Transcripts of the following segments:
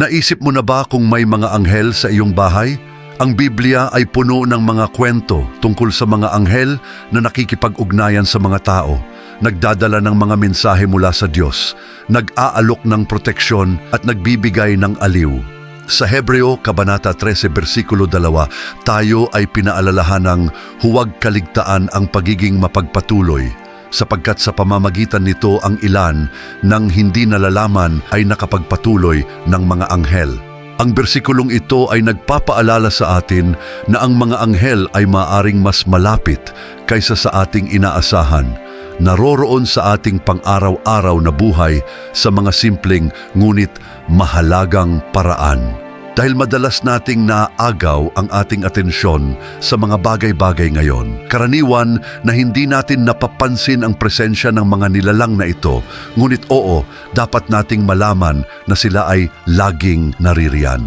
Naisip mo na ba kung may mga anghel sa iyong bahay? Ang Biblia ay puno ng mga kwento tungkol sa mga anghel na nakikipag-ugnayan sa mga tao, nagdadala ng mga mensahe mula sa Diyos, nag-aalok ng proteksyon at nagbibigay ng aliw. Sa Hebreo, Kabanata 13, versikulo 2, tayo ay pinaalalahan ng huwag kaligtaan ang pagiging mapagpatuloy sapagkat sa pamamagitan nito ang ilan ng hindi nalalaman ay nakapagpatuloy ng mga anghel. Ang bersikulong ito ay nagpapaalala sa atin na ang mga anghel ay maaring mas malapit kaysa sa ating inaasahan. Naroroon sa ating pang-araw-araw na buhay sa mga simpleng ngunit mahalagang paraan. Dahil madalas nating naagaw ang ating atensyon sa mga bagay-bagay ngayon. Karaniwan na hindi natin napapansin ang presensya ng mga nilalang na ito, ngunit oo, dapat nating malaman na sila ay laging naririyan.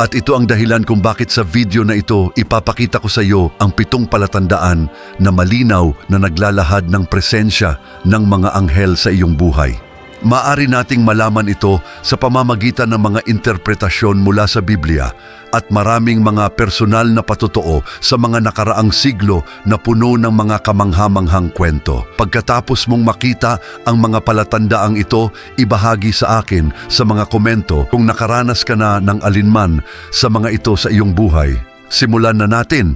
At ito ang dahilan kung bakit sa video na ito ipapakita ko sa iyo ang pitong palatandaan na malinaw na naglalahad ng presensya ng mga anghel sa iyong buhay. Maari nating malaman ito sa pamamagitan ng mga interpretasyon mula sa Biblia at maraming mga personal na patotoo sa mga nakaraang siglo na puno ng mga kamanghamanghang kwento. Pagkatapos mong makita ang mga palatandaang ito, ibahagi sa akin sa mga komento kung nakaranas ka na ng alinman sa mga ito sa iyong buhay. Simulan na natin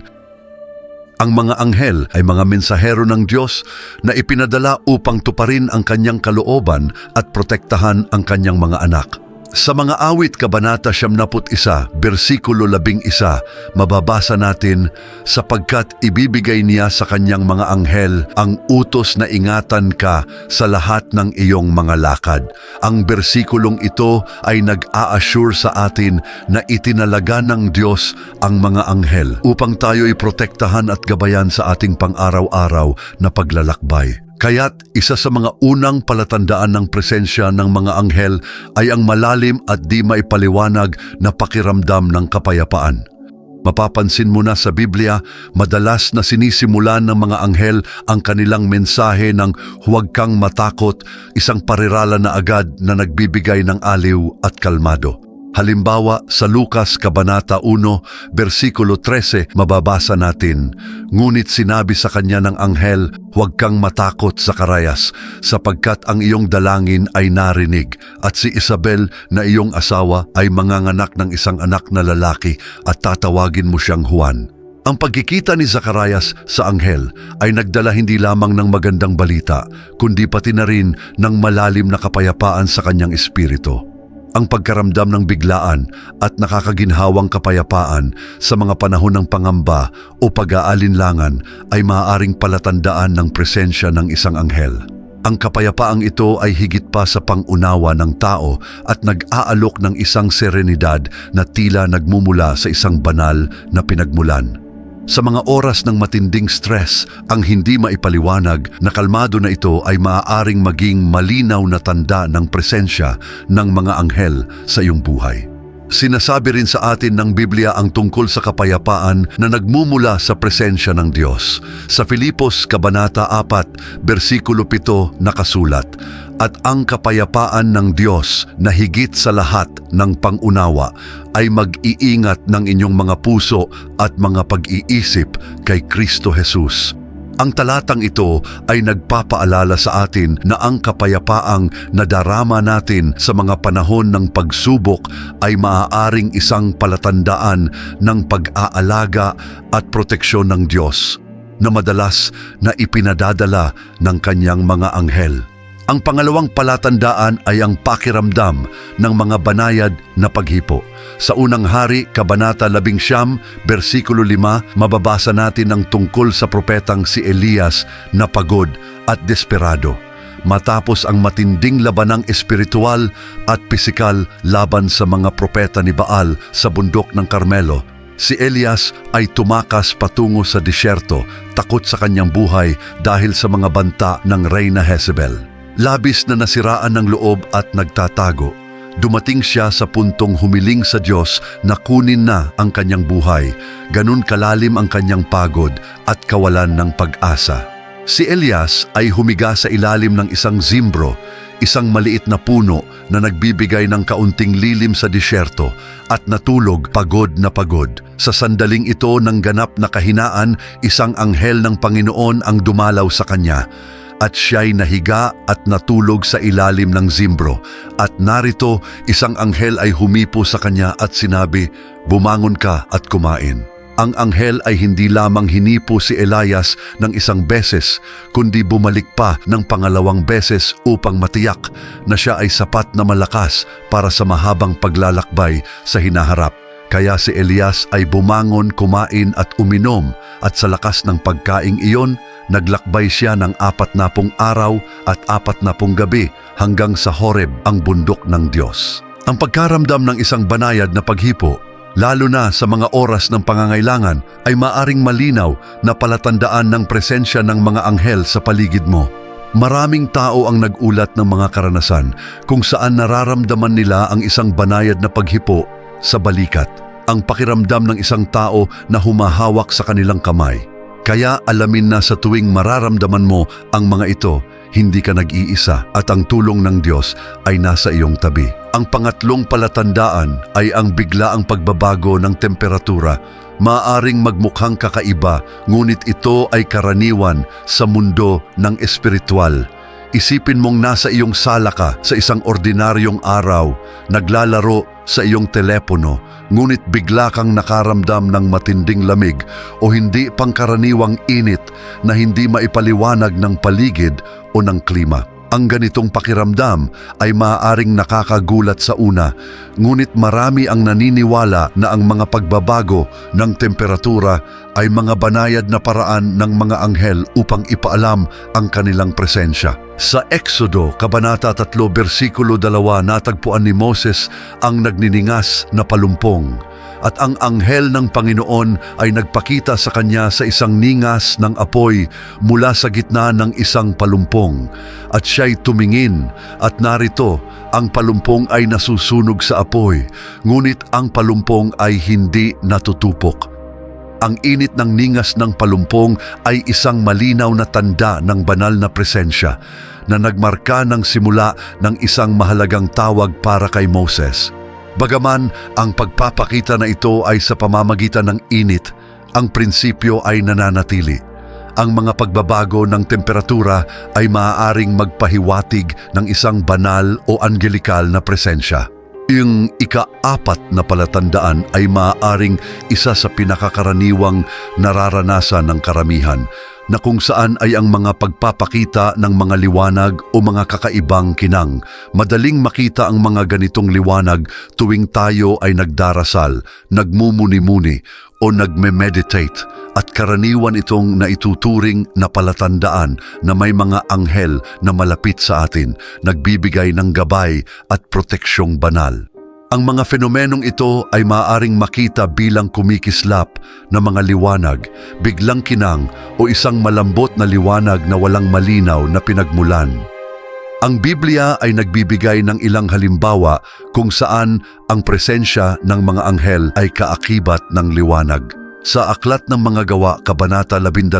ang mga anghel ay mga mensahero ng Diyos na ipinadala upang tuparin ang kanyang kalooban at protektahan ang kanyang mga anak. Sa mga awit Kabanata 71, versikulo 11, mababasa natin, sapagkat ibibigay niya sa kanyang mga anghel ang utos na ingatan ka sa lahat ng iyong mga lakad. Ang bersikulong ito ay nag-a-assure sa atin na itinalaga ng Diyos ang mga anghel upang tayo iprotektahan at gabayan sa ating pang-araw-araw na paglalakbay. Kaya't isa sa mga unang palatandaan ng presensya ng mga anghel ay ang malalim at di maipaliwanag na pakiramdam ng kapayapaan. Mapapansin mo na sa Biblia, madalas na sinisimulan ng mga anghel ang kanilang mensahe ng huwag kang matakot, isang parirala na agad na nagbibigay ng aliw at kalmado. Halimbawa, sa Lukas Kabanata 1, versikulo 13, mababasa natin, Ngunit sinabi sa kanya ng anghel, huwag kang matakot sa karayas, sapagkat ang iyong dalangin ay narinig, at si Isabel na iyong asawa ay manganganak ng isang anak na lalaki, at tatawagin mo siyang Juan. Ang pagkikita ni Zacarias sa anghel ay nagdala hindi lamang ng magandang balita, kundi pati na rin ng malalim na kapayapaan sa kanyang espiritu ang pagkaramdam ng biglaan at nakakaginhawang kapayapaan sa mga panahon ng pangamba o pag-aalinlangan ay maaaring palatandaan ng presensya ng isang anghel. Ang kapayapaang ito ay higit pa sa pangunawa ng tao at nag-aalok ng isang serenidad na tila nagmumula sa isang banal na pinagmulan. Sa mga oras ng matinding stress, ang hindi maipaliwanag na kalmado na ito ay maaaring maging malinaw na tanda ng presensya ng mga anghel sa iyong buhay. Sinasabi rin sa atin ng Biblia ang tungkol sa kapayapaan na nagmumula sa presensya ng Diyos. Sa Filipos Kabanata 4, versikulo 7 nakasulat, At ang kapayapaan ng Diyos na higit sa lahat ng pangunawa ay mag-iingat ng inyong mga puso at mga pag-iisip kay Kristo Jesus. Ang talatang ito ay nagpapaalala sa atin na ang kapayapaang nadarama natin sa mga panahon ng pagsubok ay maaaring isang palatandaan ng pag-aalaga at proteksyon ng Diyos na madalas na ipinadadala ng kanyang mga anghel. Ang pangalawang palatandaan ay ang pakiramdam ng mga banayad na paghipo. Sa unang hari, Kabanata 11, versikulo 5, mababasa natin ang tungkol sa propetang si Elias na pagod at desperado. Matapos ang matinding labanang espiritual at pisikal laban sa mga propeta ni Baal sa bundok ng Carmelo, Si Elias ay tumakas patungo sa disyerto, takot sa kanyang buhay dahil sa mga banta ng Reyna Jezebel. Labis na nasiraan ng loob at nagtatago. Dumating siya sa puntong humiling sa Diyos na kunin na ang kanyang buhay. Ganun kalalim ang kanyang pagod at kawalan ng pag-asa. Si Elias ay humiga sa ilalim ng isang zimbro, isang maliit na puno na nagbibigay ng kaunting lilim sa disyerto at natulog pagod na pagod. Sa sandaling ito ng ganap na kahinaan, isang anghel ng Panginoon ang dumalaw sa kanya at siya'y nahiga at natulog sa ilalim ng zimbro. At narito, isang anghel ay humipo sa kanya at sinabi, Bumangon ka at kumain. Ang anghel ay hindi lamang hinipo si Elias ng isang beses, kundi bumalik pa ng pangalawang beses upang matiyak na siya ay sapat na malakas para sa mahabang paglalakbay sa hinaharap. Kaya si Elias ay bumangon, kumain at uminom at sa lakas ng pagkaing iyon, naglakbay siya ng apat na pung araw at apat na pung gabi hanggang sa Horeb, ang bundok ng Diyos. Ang pagkaramdam ng isang banayad na paghipo, lalo na sa mga oras ng pangangailangan, ay maaring malinaw na palatandaan ng presensya ng mga anghel sa paligid mo. Maraming tao ang nagulat ng mga karanasan kung saan nararamdaman nila ang isang banayad na paghipo sa balikat, ang pakiramdam ng isang tao na humahawak sa kanilang kamay. Kaya alamin na sa tuwing mararamdaman mo ang mga ito, hindi ka nag-iisa at ang tulong ng Diyos ay nasa iyong tabi. Ang pangatlong palatandaan ay ang biglaang pagbabago ng temperatura. Maaring magmukhang kakaiba, ngunit ito ay karaniwan sa mundo ng espiritual. Isipin mong nasa iyong sala ka sa isang ordinaryong araw, naglalaro sa iyong telepono, ngunit bigla kang nakaramdam ng matinding lamig o hindi pangkaraniwang init na hindi maipaliwanag ng paligid o ng klima. Ang ganitong pakiramdam ay maaaring nakakagulat sa una, ngunit marami ang naniniwala na ang mga pagbabago ng temperatura ay mga banayad na paraan ng mga anghel upang ipaalam ang kanilang presensya. Sa Exodo, Kabanata 3, versikulo 2, natagpuan ni Moses ang nagniningas na palumpong at ang anghel ng Panginoon ay nagpakita sa kanya sa isang ningas ng apoy mula sa gitna ng isang palumpong. At siya'y tumingin at narito, ang palumpong ay nasusunog sa apoy, ngunit ang palumpong ay hindi natutupok. Ang init ng ningas ng palumpong ay isang malinaw na tanda ng banal na presensya na nagmarka ng simula ng isang mahalagang tawag para kay Moses. Bagaman ang pagpapakita na ito ay sa pamamagitan ng init, ang prinsipyo ay nananatili. Ang mga pagbabago ng temperatura ay maaaring magpahiwatig ng isang banal o angelikal na presensya. Yung ika-apat na palatandaan ay maaaring isa sa pinakakaraniwang nararanasan ng karamihan na kung saan ay ang mga pagpapakita ng mga liwanag o mga kakaibang kinang. Madaling makita ang mga ganitong liwanag tuwing tayo ay nagdarasal, nagmumuni-muni o nagme-meditate at karaniwan itong naituturing na palatandaan na may mga anghel na malapit sa atin, nagbibigay ng gabay at proteksyong banal. Ang mga fenomenong ito ay maaaring makita bilang kumikislap na mga liwanag, biglang kinang o isang malambot na liwanag na walang malinaw na pinagmulan. Ang Biblia ay nagbibigay ng ilang halimbawa kung saan ang presensya ng mga anghel ay kaakibat ng liwanag. Sa Aklat ng Mga Gawa, Kabanata 12,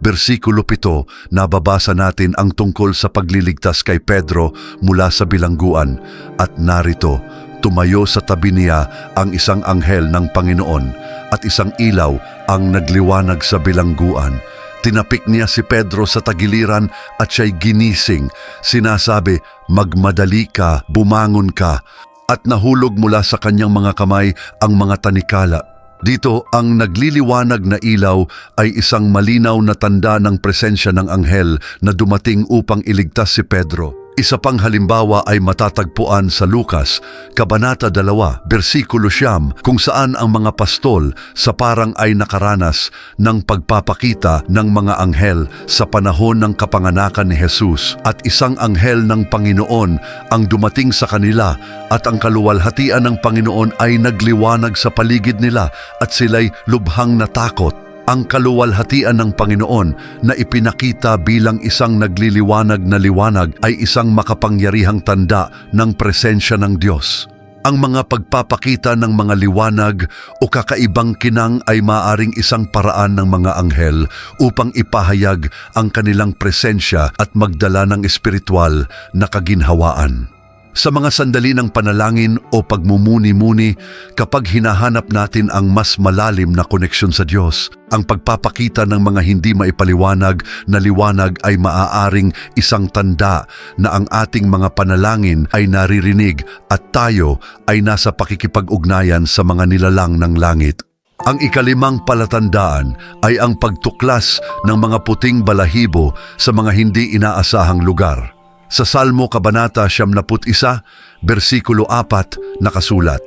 versikulo 7, nababasa natin ang tungkol sa pagliligtas kay Pedro mula sa bilangguan. At narito, tumayo sa tabi niya ang isang anghel ng Panginoon at isang ilaw ang nagliwanag sa bilangguan. Tinapik niya si Pedro sa tagiliran at siya'y ginising. Sinasabi, magmadali ka, bumangon ka. At nahulog mula sa kanyang mga kamay ang mga tanikala. Dito, ang nagliliwanag na ilaw ay isang malinaw na tanda ng presensya ng anghel na dumating upang iligtas si Pedro. Isa pang halimbawa ay matatagpuan sa Lukas, Kabanata 2, versikulo siyam, kung saan ang mga pastol sa parang ay nakaranas ng pagpapakita ng mga anghel sa panahon ng kapanganakan ni Jesus at isang anghel ng Panginoon ang dumating sa kanila at ang kaluwalhatian ng Panginoon ay nagliwanag sa paligid nila at sila'y lubhang natakot ang kaluwalhatian ng Panginoon na ipinakita bilang isang nagliliwanag na liwanag ay isang makapangyarihang tanda ng presensya ng Diyos. Ang mga pagpapakita ng mga liwanag o kakaibang kinang ay maaring isang paraan ng mga anghel upang ipahayag ang kanilang presensya at magdala ng espiritual na kaginhawaan. Sa mga sandali ng panalangin o pagmumuni-muni, kapag hinahanap natin ang mas malalim na koneksyon sa Diyos, ang pagpapakita ng mga hindi maipaliwanag na liwanag ay maaaring isang tanda na ang ating mga panalangin ay naririnig at tayo ay nasa pakikipag-ugnayan sa mga nilalang ng langit. Ang ikalimang palatandaan ay ang pagtuklas ng mga puting balahibo sa mga hindi inaasahang lugar. Sa Salmo Kabanata 71, versikulo 4, nakasulat,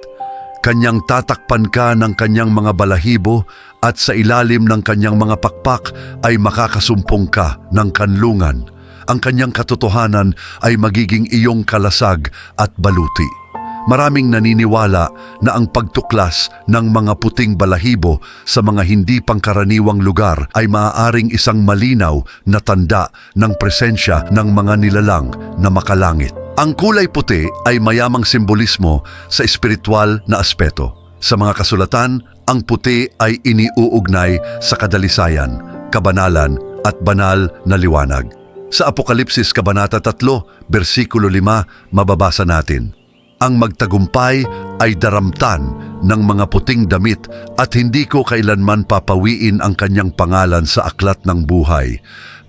Kanyang tatakpan ka ng kanyang mga balahibo at sa ilalim ng kanyang mga pakpak ay makakasumpong ka ng kanlungan. Ang kanyang katotohanan ay magiging iyong kalasag at baluti. Maraming naniniwala na ang pagtuklas ng mga puting balahibo sa mga hindi pangkaraniwang lugar ay maaaring isang malinaw na tanda ng presensya ng mga nilalang na makalangit. Ang kulay puti ay mayamang simbolismo sa espiritual na aspeto. Sa mga kasulatan, ang puti ay iniuugnay sa kadalisayan, kabanalan at banal na liwanag. Sa Apokalipsis Kabanata 3, versikulo 5, mababasa natin, Ang magtagumpay ay daramtan ng mga puting damit at hindi ko kailanman papawiin ang kanyang pangalan sa aklat ng buhay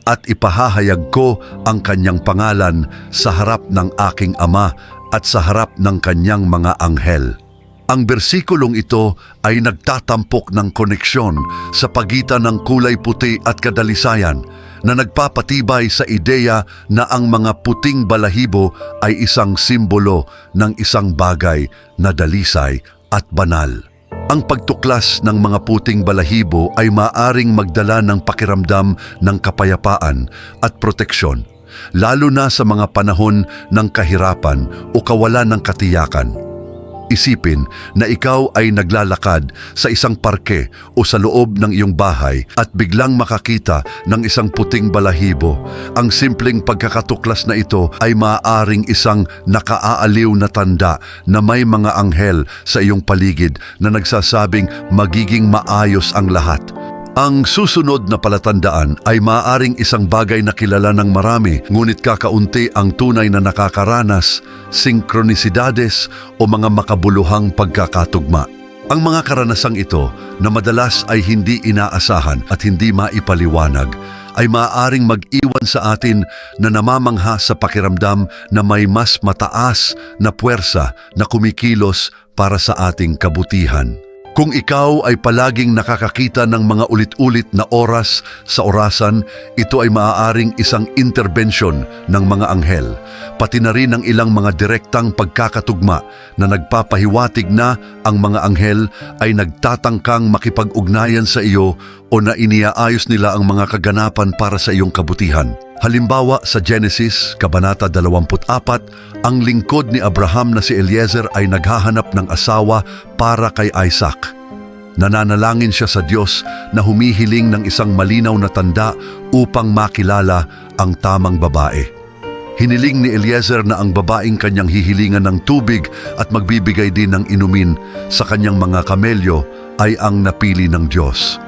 at ipahahayag ko ang kanyang pangalan sa harap ng aking ama at sa harap ng kanyang mga anghel. Ang bersikulong ito ay nagtatampok ng koneksyon sa pagitan ng kulay puti at kadalisayan na nagpapatibay sa ideya na ang mga puting balahibo ay isang simbolo ng isang bagay na dalisay at banal. Ang pagtuklas ng mga puting balahibo ay maaring magdala ng pakiramdam ng kapayapaan at proteksyon, lalo na sa mga panahon ng kahirapan o kawalan ng katiyakan. Isipin na ikaw ay naglalakad sa isang parke o sa loob ng iyong bahay at biglang makakita ng isang puting balahibo. Ang simpleng pagkakatuklas na ito ay maaaring isang nakaaaliw na tanda na may mga anghel sa iyong paligid na nagsasabing magiging maayos ang lahat. Ang susunod na palatandaan ay maaaring isang bagay na kilala ng marami, ngunit kakaunti ang tunay na nakakaranas, sinkronisidades o mga makabuluhang pagkakatugma. Ang mga karanasang ito na madalas ay hindi inaasahan at hindi maipaliwanag ay maaaring mag-iwan sa atin na namamangha sa pakiramdam na may mas mataas na puwersa na kumikilos para sa ating kabutihan. Kung ikaw ay palaging nakakakita ng mga ulit-ulit na oras sa orasan, ito ay maaaring isang intervention ng mga anghel, pati na rin ang ilang mga direktang pagkakatugma na nagpapahiwatig na ang mga anghel ay nagtatangkang makipag-ugnayan sa iyo o na iniaayos nila ang mga kaganapan para sa iyong kabutihan. Halimbawa sa Genesis, Kabanata 24, ang lingkod ni Abraham na si Eliezer ay naghahanap ng asawa para kay Isaac. Nananalangin siya sa Diyos na humihiling ng isang malinaw na tanda upang makilala ang tamang babae. Hiniling ni Eliezer na ang babaeng kanyang hihilingan ng tubig at magbibigay din ng inumin sa kanyang mga kamelyo ay ang napili ng Diyos.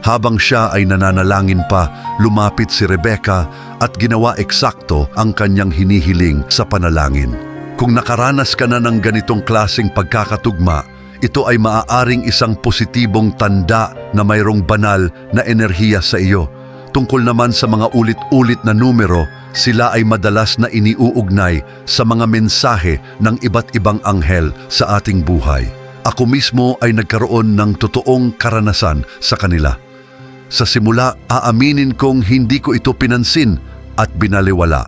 Habang siya ay nananalangin pa, lumapit si Rebecca at ginawa eksakto ang kanyang hinihiling sa panalangin. Kung nakaranas ka na ng ganitong klasing pagkakatugma, ito ay maaaring isang positibong tanda na mayroong banal na enerhiya sa iyo. Tungkol naman sa mga ulit-ulit na numero, sila ay madalas na iniuugnay sa mga mensahe ng iba't ibang anghel sa ating buhay. Ako mismo ay nagkaroon ng totoong karanasan sa kanila. Sa simula, aaminin kong hindi ko ito pinansin at binaliwala.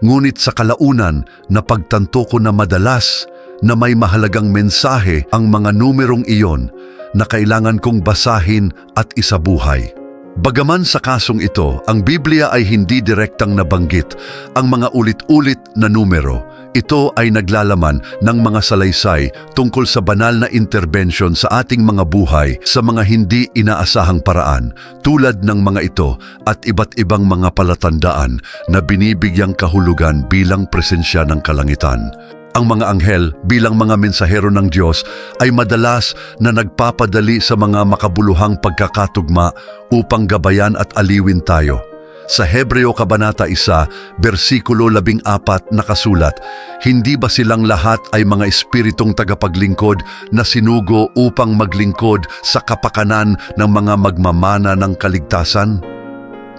Ngunit sa kalaunan, napagtanto ko na madalas na may mahalagang mensahe ang mga numerong iyon na kailangan kong basahin at isabuhay. Bagaman sa kasong ito, ang Biblia ay hindi direktang nabanggit ang mga ulit-ulit na numero. Ito ay naglalaman ng mga salaysay tungkol sa banal na intervention sa ating mga buhay sa mga hindi inaasahang paraan tulad ng mga ito at iba't ibang mga palatandaan na binibigyang kahulugan bilang presensya ng kalangitan. Ang mga anghel bilang mga mensahero ng Diyos ay madalas na nagpapadali sa mga makabuluhang pagkakatugma upang gabayan at aliwin tayo. Sa Hebreo Kabanata 1, versikulo 14 nakasulat, Hindi ba silang lahat ay mga espiritong tagapaglingkod na sinugo upang maglingkod sa kapakanan ng mga magmamana ng kaligtasan?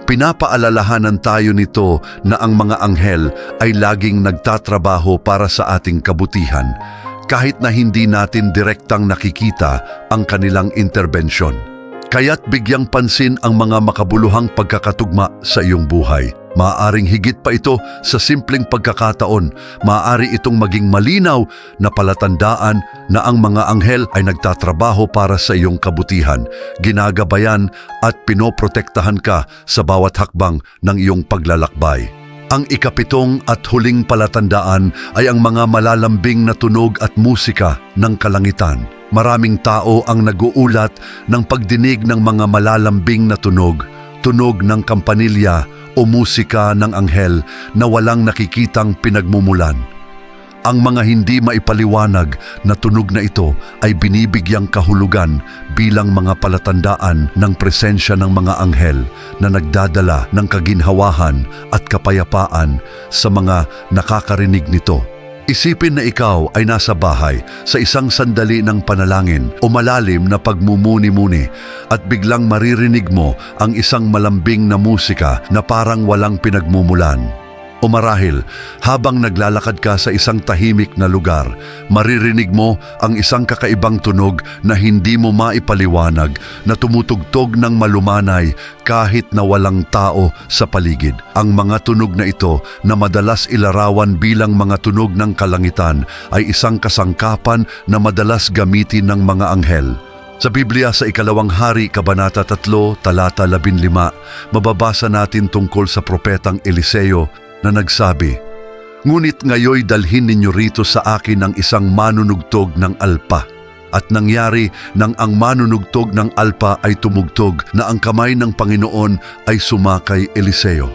Pinapaalalahanan tayo nito na ang mga anghel ay laging nagtatrabaho para sa ating kabutihan kahit na hindi natin direktang nakikita ang kanilang interbensyon. Kaya't bigyang pansin ang mga makabuluhang pagkakatugma sa iyong buhay. Maaaring higit pa ito sa simpleng pagkakataon. Maaari itong maging malinaw na palatandaan na ang mga anghel ay nagtatrabaho para sa iyong kabutihan, ginagabayan at pinoprotektahan ka sa bawat hakbang ng iyong paglalakbay. Ang ikapitong at huling palatandaan ay ang mga malalambing na tunog at musika ng kalangitan. Maraming tao ang naguulat ng pagdinig ng mga malalambing na tunog, tunog ng kampanilya o musika ng anghel na walang nakikitang pinagmumulan. Ang mga hindi maipaliwanag na tunog na ito ay binibigyang kahulugan bilang mga palatandaan ng presensya ng mga anghel na nagdadala ng kaginhawahan at kapayapaan sa mga nakakarinig nito. Isipin na ikaw ay nasa bahay sa isang sandali ng panalangin o malalim na pagmumuni-muni at biglang maririnig mo ang isang malambing na musika na parang walang pinagmumulan. O marahil, habang naglalakad ka sa isang tahimik na lugar, maririnig mo ang isang kakaibang tunog na hindi mo maipaliwanag na tumutugtog ng malumanay kahit na walang tao sa paligid. Ang mga tunog na ito na madalas ilarawan bilang mga tunog ng kalangitan ay isang kasangkapan na madalas gamitin ng mga anghel. Sa Biblia sa ikalawang hari, Kabanata 3, talata 15, mababasa natin tungkol sa propetang Eliseo na nagsabi, Ngunit ngayoy dalhin ninyo rito sa akin ang isang manunugtog ng alpa. At nangyari nang ang manunugtog ng alpa ay tumugtog na ang kamay ng Panginoon ay sumakay Eliseo.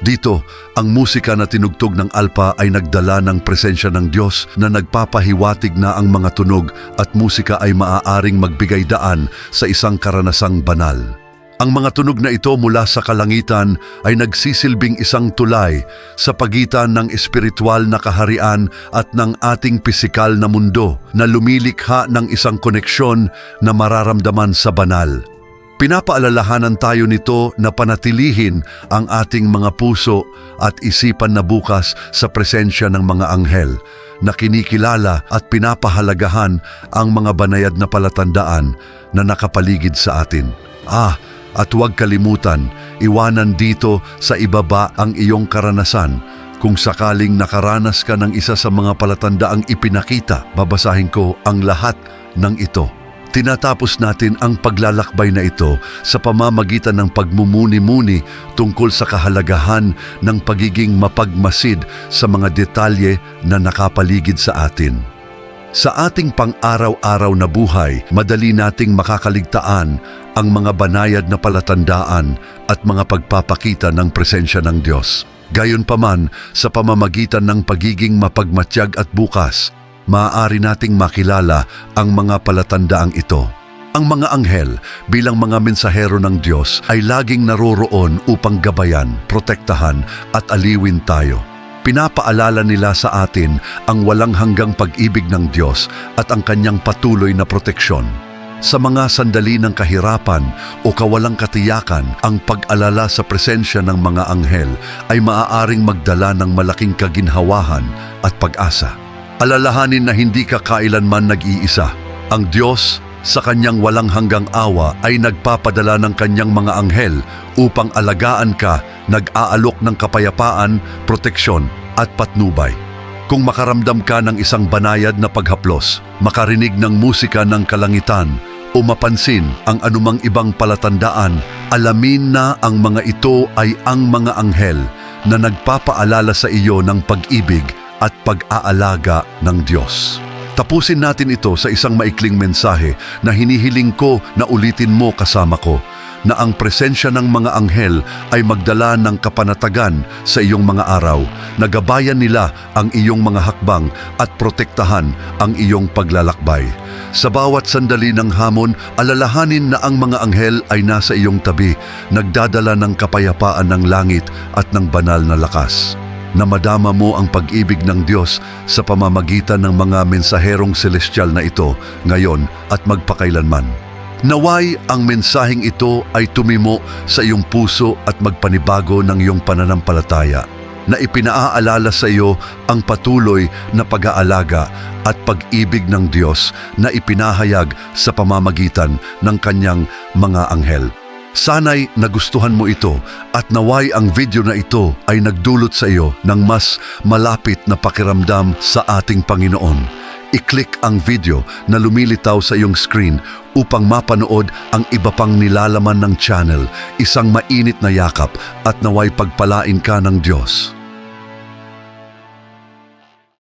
Dito, ang musika na tinugtog ng alpa ay nagdala ng presensya ng Diyos na nagpapahiwatig na ang mga tunog at musika ay maaaring magbigay daan sa isang karanasang banal. Ang mga tunog na ito mula sa kalangitan ay nagsisilbing isang tulay sa pagitan ng espiritual na kaharian at ng ating pisikal na mundo na lumilikha ng isang koneksyon na mararamdaman sa banal. Pinapaalalahanan tayo nito na panatilihin ang ating mga puso at isipan na bukas sa presensya ng mga anghel na kinikilala at pinapahalagahan ang mga banayad na palatandaan na nakapaligid sa atin. Ah, at huwag kalimutan, iwanan dito sa ibaba ang iyong karanasan. Kung sakaling nakaranas ka ng isa sa mga palatandaang ipinakita, babasahin ko ang lahat ng ito. Tinatapos natin ang paglalakbay na ito sa pamamagitan ng pagmumuni-muni tungkol sa kahalagahan ng pagiging mapagmasid sa mga detalye na nakapaligid sa atin. Sa ating pang-araw-araw na buhay, madali nating makakaligtaan ang mga banayad na palatandaan at mga pagpapakita ng presensya ng Diyos. Gayunpaman, sa pamamagitan ng pagiging mapagmatsyag at bukas, maaari nating makilala ang mga palatandaang ito. Ang mga anghel bilang mga mensahero ng Diyos ay laging naroroon upang gabayan, protektahan at aliwin tayo. Pinapaalala nila sa atin ang walang hanggang pag-ibig ng Diyos at ang kanyang patuloy na proteksyon. Sa mga sandali ng kahirapan o kawalang katiyakan, ang pag-alala sa presensya ng mga anghel ay maaaring magdala ng malaking kaginhawahan at pag-asa. Alalahanin na hindi ka kailanman nag-iisa. Ang Diyos sa kanyang walang hanggang awa ay nagpapadala ng kanyang mga anghel upang alagaan ka, nag-aalok ng kapayapaan, proteksyon at patnubay. Kung makaramdam ka ng isang banayad na paghaplos, makarinig ng musika ng kalangitan, o mapansin ang anumang ibang palatandaan, alamin na ang mga ito ay ang mga anghel na nagpapaalala sa iyo ng pag-ibig at pag-aalaga ng Diyos. Tapusin natin ito sa isang maikling mensahe na hinihiling ko na ulitin mo kasama ko. Na ang presensya ng mga anghel ay magdala ng kapanatagan sa iyong mga araw, nagabayan nila ang iyong mga hakbang at protektahan ang iyong paglalakbay. Sa bawat sandali ng hamon, alalahanin na ang mga anghel ay nasa iyong tabi, nagdadala ng kapayapaan ng langit at ng banal na lakas na madama mo ang pag-ibig ng Diyos sa pamamagitan ng mga mensaherong celestial na ito ngayon at magpakailanman. Naway ang mensaheng ito ay tumimo sa iyong puso at magpanibago ng iyong pananampalataya na ipinaaalala sa iyo ang patuloy na pag-aalaga at pag-ibig ng Diyos na ipinahayag sa pamamagitan ng kanyang mga anghel. Sana'y nagustuhan mo ito at naway ang video na ito ay nagdulot sa iyo ng mas malapit na pakiramdam sa ating Panginoon. I-click ang video na lumilitaw sa iyong screen upang mapanood ang iba pang nilalaman ng channel, isang mainit na yakap at naway pagpalain ka ng Diyos.